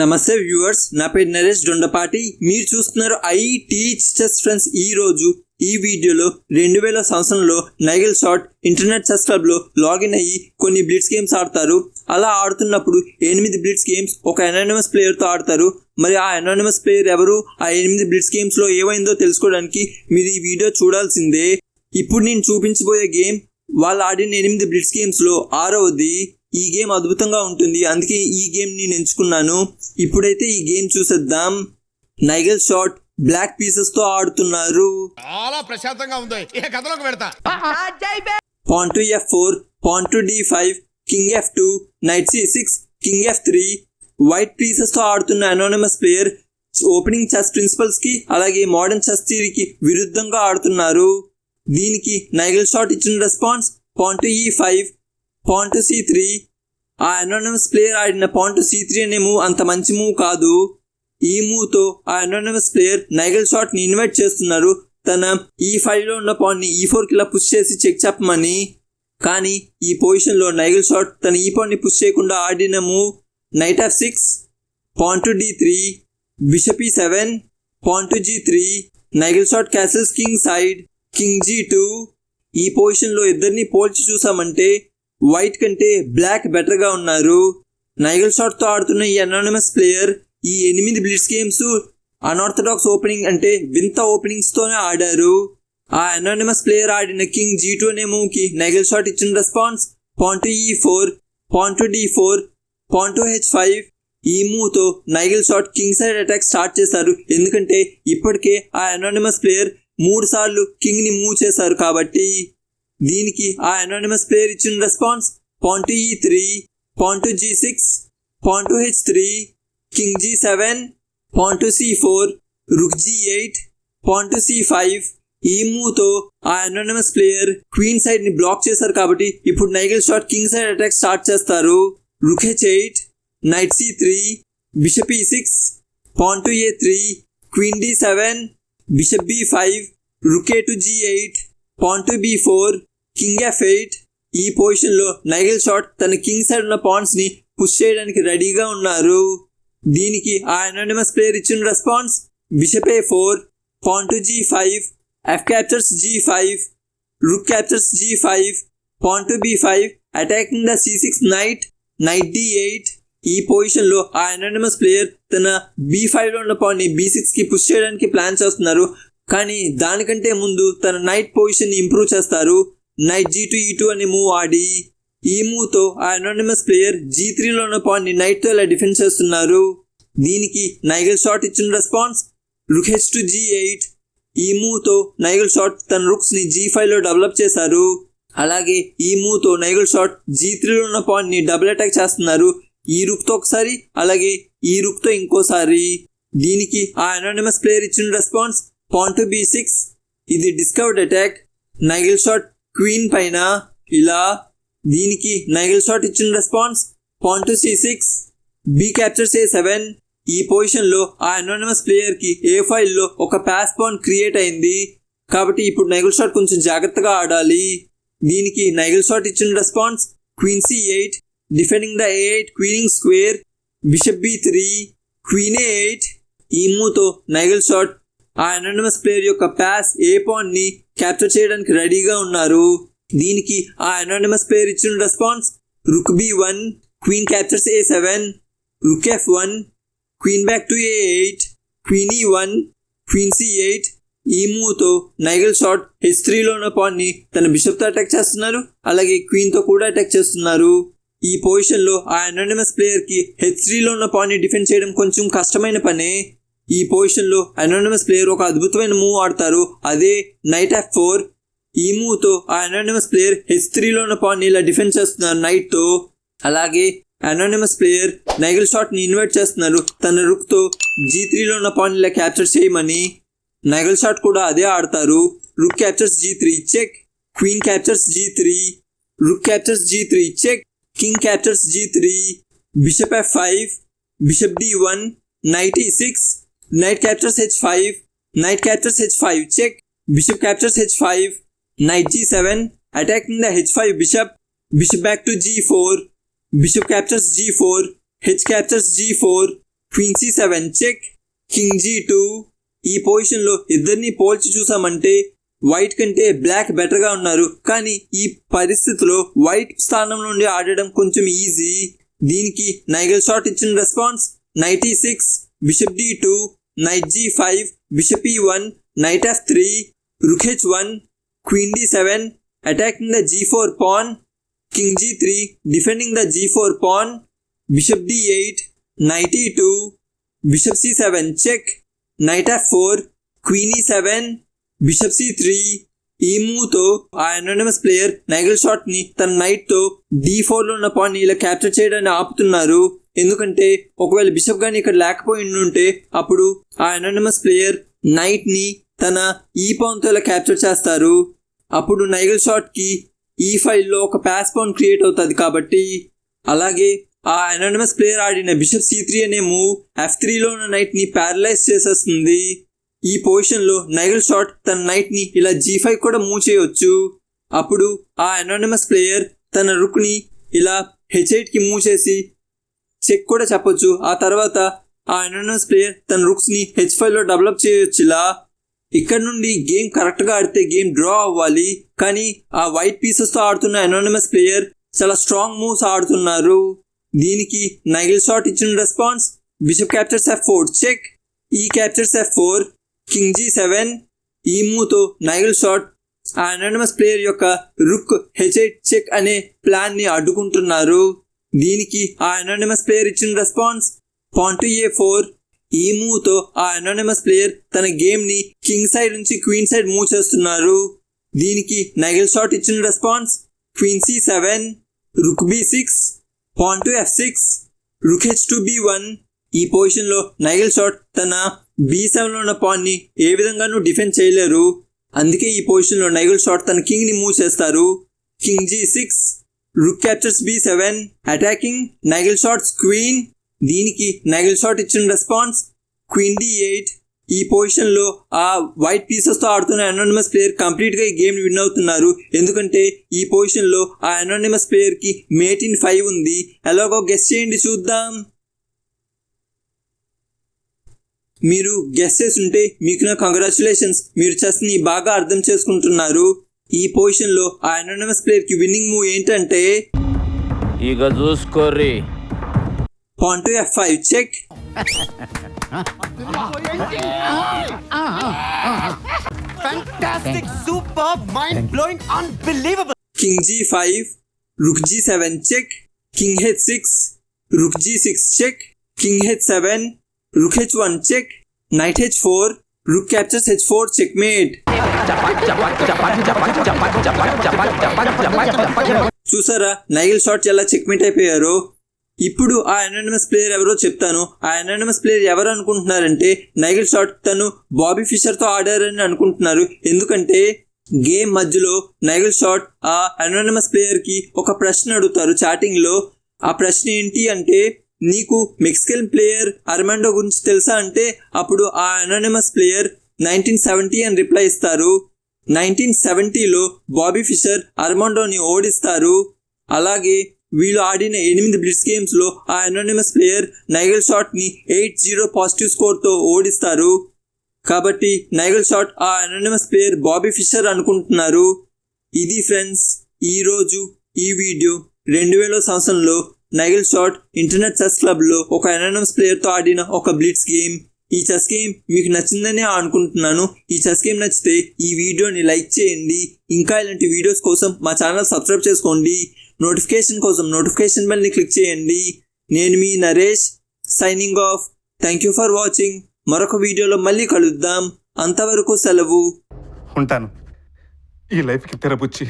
నమస్తే వ్యూవర్స్ నా పేరు నరేష్ దొండపాటి మీరు చూస్తున్నారు ఐ టీచర్స్ చెస్ ఫ్రెండ్స్ ఈ రోజు ఈ వీడియోలో రెండు వేల సంవత్సరంలో నైగల్ షాట్ ఇంటర్నెట్ చెస్ క్లబ్లో లాగిన్ అయ్యి కొన్ని బ్లిట్స్ గేమ్స్ ఆడతారు. అలా ఆడుతున్నప్పుడు ఎనిమిది బ్లిట్స్ గేమ్స్ ఒక అనానిమస్ ప్లేయర్తో ఆడతారు. మరి ఆ అనానిమస్ ప్లేయర్ ఎవరు? ఆ ఎనిమిది బ్లిట్స్ గేమ్స్లో ఏమైందో తెలుసుకోవడానికి మీరు ఈ వీడియో చూడాల్సిందే. ఇప్పుడు నేను చూపించబోయే గేమ్ వాళ్ళు ఆడిన ఎనిమిది బ్లిట్స్ గేమ్స్లో ఆరవది ఈ గేమ్ అద్భుతంగా ఉంటుంది. అందుకే ఈ గేమ్ నేను ఎంచుకున్నాను. ఇప్పుడైతే ఈ గేమ్ చూసేద్దాం. నైగల్ షాట్ బ్లాక్ పీసెస్తో ఆడుతున్నారు. చాలా ప్రశాంతంగా ఉంది. ఇక కథలోకి పెడతా pawn to f four pawn to d five king f two knight c six king f three. White పీసెస్తో ఆడుతున్న అనోనమస్ ప్లేయర్ ఓపెనింగ్ చెస్ ప్రిన్సిపల్స్కి అలాగే మోడర్న్ చెస్ థియరీకి విరుద్ధంగా ఆడుతున్నారు. దీనికి నైగల్ షాట్ ఇచ్చిన response pawn to e five pawn to c three ఆ anonymous player ఆడిన పాన్ టు సి త్రీ అనే మూవ్ అంత మంచి మూవ్ కాదు. ఈ మూవ్తో ఆ అనోనమస్ ప్లేయర్ నైగల్ షాట్ని ఇన్వైట్ చేస్తున్నారు. తన ఈ ఫైవ్లో ఉన్న పాయింట్ని ఈ ఫోర్కి ఇలా పుష్ చేసి చెక్ చెప్పమని. కానీ ఈ పొజిషన్లో నైగల్ షాట్ తన ఈ పాయింట్ని పుష్ చేయకుండా ఆడిన move knight f six pawn to d three bishop e seven pawn to g three Nigel Short castles king side king g two ఈ పొజిషన్లో ఇద్దరిని పోల్చి చూసామంటే వైట్ కంటే బ్లాక్ బెటర్గా ఉన్నారు. నైగల్ షాట్తో ఆడుతున్న ఈ అనానమస్ ప్లేయర్ ఈ ఎనిమిది బ్లిట్స్ గేమ్స్ అనార్థడాక్స్ ఓపెనింగ్ అంటే వింత ఓపెనింగ్స్తోనే ఆడారు. ఆ అనానిమస్ ప్లేయర్ ఆడిన కింగ్ జీ టూ అనే కి నైగల్ షాట్ ఇచ్చిన response pawn e e four pawn d four pawn h five ఈ మూవ్తో Nigel Short king side attack start చేశారు. ఎందుకంటే ఇప్పటికే ఆ అనానిమస్ ప్లేయర్ మూడు సార్లు కింగ్ని మూవ్ చేశారు కాబట్టి దీనికి ఆ అనానిమస్ ప్లేయర్ ఇచ్చిన response pawn e three pawn g six pawn h three king g seven pawn c four rook g eight pawn c five ఈ మూవ్తో ఆ అనానమస్ ప్లేయర్ క్వీన్ సైడ్ని బ్లాక్ చేశారు కాబట్టి ఇప్పుడు Nigel Short king side attack start చేస్తారు. Rook h eight knight c three bishop e six pawn a three queen d seven bishop b five rook to g eight pawn b four king f eight ఈ పొజిషన్లో Nigel Short తన king side ఉన్న పాన్స్ని push చేయడానికి రెడీగా ఉన్నారు. దీనికి ఆ అనానిమస్ ప్లేయర్ ఇచ్చిన response bishop a four pawn to g five f captures g five rook captures g five pawn to b five attacking the c six knight knight d eight ఈ పొజిషన్లో ఆ anonymous player తన b ఫైవ్లో ఉన్న పాన్ని b సిక్స్కి push చేయడానికి plan చేస్తున్నారు. కానీ దానికంటే ముందు తన నైట్ పొజిషన్ ఇంప్రూవ్ చేస్తారు. Knight g two e two అనే మూవ్ ఆడి ఈ మూవ్తో ఆ అనానిమస్ ప్లేయర్ జీ త్రీలో ఉన్న పాయింట్ని నైట్ ఇలా డిఫెన్స్ చేస్తున్నారు. దీనికి నైగల్ షాట్ ఇచ్చిన response rook h two g eight ఈ మూవ్తో నైగల్ షాట్ తన రుక్స్ని జీ ఫైవ్లో డెవలప్ చేశారు. అలాగే ఈ మూవ్తో నైగల్ షాట్ జీ త్రీలో ఉన్న పాయింట్ని డబుల్ అటాక్ చేస్తున్నారు. ఈ రుక్తో ఒకసారి అలాగే ఈ రుక్తో ఇంకోసారి. దీనికి ఆ అనానిమస్ ప్లేయర్ ఇచ్చిన రెస్పాన్స్ పాయింట్ బి సిక్స్ ఇది discovered attack Nigel Short queen పైన ఇలా దీనికి నైగల్ షాట్ ఇచ్చిన response pawn to c six b captures a seven ఈ పొజిషన్లో ఆ అనానమస్ ప్లేయర్కి ఏ ఫైల్లో ఒక పాస్ పాన్ క్రియేట్ అయింది? కాబట్టి ఇప్పుడు నైగల్ షాట్ కొంచెం జాగ్రత్తగా ఆడాలి. దీనికి నైగల్ షాట్ ఇచ్చిన response queen c eight defending the eight queening square bishop b three queen eight ఈ మూతో నైగల్ షాట్ ఆ అనానమస్ ప్లేయర్ యొక్క ప్యాస్ ఏ పాయింట్ని క్యాప్చర్ చేయడానికి రెడీగా ఉన్నారు. దీనికి ఆ అనానమస్ ప్లేయర్ ఇచ్చిన response rook b one queen captures a seven rook f one queen back to a eight queen e one queen c eight ఈ మూవ్తో నైగల్ షాట్ హెచ్ త్రీలో ఉన్న పాయింట్ని తన బిషప్తో అటాక్ చేస్తున్నారు. అలాగే క్వీన్తో కూడా అటాక్ చేస్తున్నారు. ఈ పొజిషన్లో ఆ అనానిమస్ ప్లేయర్కి హెచ్ త్రీలో ఉన్న పాయింట్ని డిఫెండ్ చేయడం కొంచెం కష్టమైన పనే. ఈ పొజిషన్లో అనానిమస్ ప్లేయర్ ఒక అద్భుతమైన మూవ్ ఆడతారు. అదే నైట్ ఆఫ్ ఫోర్ ఈ మూవ్తో ఆ అనానిమస్ ప్లేయర్ హెచ్ త్రీలో ఉన్న పాయింట్ ఇలా డిఫెండ్ చేస్తున్నారు నైట్తో. అలాగే అనానిమస్ ప్లేయర్ నైగల్ షాట్ని ఇన్వైట్ చేస్తున్నారు. తన రుక్తో జీ త్రీలో ఉన్న పాయింట్ ఇలా క్యాప్చర్ చేయమని నైగల్ షాట్ కూడా అదే ఆడతారు. Rook captures g three check queen captures g three rook captures g three check king captures g three bishop f five bishop d one knight six knight captures h five knight captures h five check bishop captures h five the g seven attacking the h five bishop back g four Bishop captures g4, h captures g4, queen c seven check king g two ఈ పొజిషన్లో ఇద్దరిని పోల్చి చూసామంటే white కంటే black బెటర్గా ఉన్నారు. కానీ ఈ పరిస్థితిలో వైట్ స్థానం నుండి ఆడడం కొంచెం ఈజీ దీనికి నైగల్ షాట్ ఇచ్చిన response knight e six bishop d two knight g five bishop e one knight f three rook one queen d seven attacking the g four pawn king g three defending the g four pawn bishop d eight knight e two bishop c seven check knight f four queen e seven bishop c three ఈ move ఆ anonymous player Nigel షాట్ని తన నైట్తో D ఫోర్లో ఉన్న point ఇలా capture చేయడాన్ని ఆపుతున్నారు. ఎందుకంటే ఒకవేళ బిషప్ గాని ఇక్కడ లేకపోయి ఉంటే అప్పుడు ఆ అనోనమస్ ప్లేయర్ నైట్ని తన ఈ పౌన్తో ఇలా క్యాప్చర్ చేస్తారు. అప్పుడు నైగల్ షాట్కి ఈ ఫైల్లో ఒక ప్యాస్ పౌన్ క్రియేట్ అవుతుంది కాబట్టి అలాగే ఆ అనోనమస్ ప్లేయర్ ఆడిన బిషప్ సి త్రీ అనే మూవ్ ఎఫ్ త్రీలో ఉన్న నైట్ని ప్యారలైజ్ చేసేస్తుంది. ఈ పొజిషన్లో నైగల్ షాట్ తన నైట్ని ఇలా జీ ఫైవ్ కూడా మూవ్ చేయవచ్చు అప్పుడు ఆ అనోనమస్ ప్లేయర్ తన రుక్ని ఇలా హెచ్ఐట్కి కి మూవ్ చేసి చెక్ కూడా చెప్పొచ్చు. ఆ తర్వాత ఆ అనోనమస్ ప్లేయర్ తన రుక్స్ని హెచ్ ఫైవ్లో డెవలప్ చేయొచ్చులా? ఇక్కడ నుండి గేమ్ కరెక్ట్గా ఆడితే గేమ్ డ్రా అవ్వాలి. కానీ ఆ వైట్ పీసెస్తో ఆడుతున్న అనోనమస్ ప్లేయర్ చాలా స్ట్రాంగ్ మూవ్స్ ఆడుతున్నారు. దీనికి నైల్ షాట్ ఇచ్చిన response bishop captures f four check e captures f four king g seven ఈ మూవ్తో నైల్ షాట్ ఆ అనోనమస్ ప్లేయర్ యొక్క రుక్ హెచ్ చెక్ అనే ప్లాన్ని అడ్డుకుంటున్నారు. దీనికి ఆ అనోనమస్ ప్లేయర్ ఇచ్చిన response pawn to a four ఈ మూవ్తో ఆ అనోనమస్ ప్లేయర్ తన గేమ్ని కింగ్ సైడ్ నుంచి క్వీన్ సైడ్ మూవ్ చేస్తున్నారు. దీనికి నైగల్ షాట్ ఇచ్చిన response queen c seven rook b six pawn to f six rook h two b one ఈ పొజిషన్లో నైగల్ షాట్ తన బి సెవెన్లో ఉన్న పాన్ని ఏ విధంగానూ డిఫెండ్ చేయలేరు. అందుకే ఈ పొజిషన్లో నైగల్ షాట్ తన కింగ్ని మూవ్ చేస్తారు. King g six rook captures b seven attacking Nigel Short's queen దీనికి నైగిల్ షాట్ ఇచ్చిన రెస్పాన్స్ క్వీన్ డి ఎయిట్ ఈ పొజిషన్లో ఆ వైట్ పీసెస్తో ఆడుతున్న అనానిమస్ ప్లేయర్ కంప్లీట్గా ఈ గేమ్ విన్ అవుతున్నారు. ఎందుకంటే ఈ పొజిషన్లో ఆ అనానిమస్ ప్లేయర్కి మేట్ ఇన్ ఫైవ్ ఉంది. ఎలాగో గెస్ చేయండి చూద్దాం. మీరు గెస్ చేసి ఉంటే మీకు నా కంగ్రాచులేషన్స్ మీరు చెస్ని బాగా అర్థం చేసుకుంటున్నారు. ఈ పొజిషన్లో ఆ అనోనిమస్ ప్లేయర్కి విన్నింగ్ మూవ్ ఏంటంటే ఇక చూసుకోర్రి pawn f five check Fantastic, superb, mind blowing, unbelievable. king g5 rook g7 check king h6 rook g6 check king h7 rook h1 check knight h4 rook captures h4 checkmate. చూసారా? Nigel Short ఎలా checkmate అయిపోయారు. ఇప్పుడు ఆ anonymous player ఎవరో చెప్తాను. ఆ anonymous player ఎవరు అనుకుంటున్నారంటే నైగిల్ shot తను బాబీ ఫిషర్తో ఆడారని అనుకుంటున్నారు. ఎందుకంటే గేమ్ మధ్యలో నైగిల్ షాట్ ఆ అనోనమస్ ప్లేయర్కి ఒక ప్రశ్న అడుగుతారు చాటింగ్లో. ఆ ప్రశ్న ఏంటి అంటే నీకు మెక్సికన్ ప్లేయర్ అర్మాండో గురించి తెలుసా అంటే అప్పుడు ఆ అనోనిమస్ ప్లేయర్ నైన్టీన్ సెవెంటీ అని రిప్లై ఇస్తారు. నైన్టీన్ సెవెంటీలో బాబీ ఫిషర్ అర్మాండోని ఓడిస్తారు. అలాగే వీళ్ళు ఆడిన ఎనిమిది బ్లిట్స్ గేమ్స్లో ఆ అనోనిమస్ ప్లేయర్ నైగల్ షాట్ని ఎయిట్ జీరో పాజిటివ్ స్కోర్తో ఓడిస్తారు. కాబట్టి నైగల్ షాట్ ఆ అనోనిమస్ ప్లేయర్ బాబీ ఫిషర్ అనుకుంటున్నారు. ఇది ఫ్రెండ్స్ ఈ రోజు ఈ వీడియో రెండు వేల సంవత్సరంలో నైగల్ షాట్ ఇంటర్నెట్ చెస్ క్లబ్లో ఒక అనోనమస్ ప్లేయర్తో ఆడిన ఒక బ్లిట్స్ గేమ్ ఈ చెస్ గేమ్ మీకు నచ్చిందనే అనుకుంటున్నాను. ఈ చెస్ గేమ్ నచ్చితే ఈ వీడియోని లైక్ చేయండి. ఇంకా ఇలాంటి వీడియోస్ కోసం మా ఛానల్ సబ్స్క్రైబ్ చేసుకోండి. నోటిఫికేషన్ కోసం నోటిఫికేషన్ బెల్ని క్లిక్ చేయండి. నేను మీ Naresh signing off thank you for watching మరొక వీడియోలో మళ్ళీ కలుద్దాం. అంతవరకు సెలవు. ఉంటాను. ఈ లైఫ్కి తెరపుచ్చి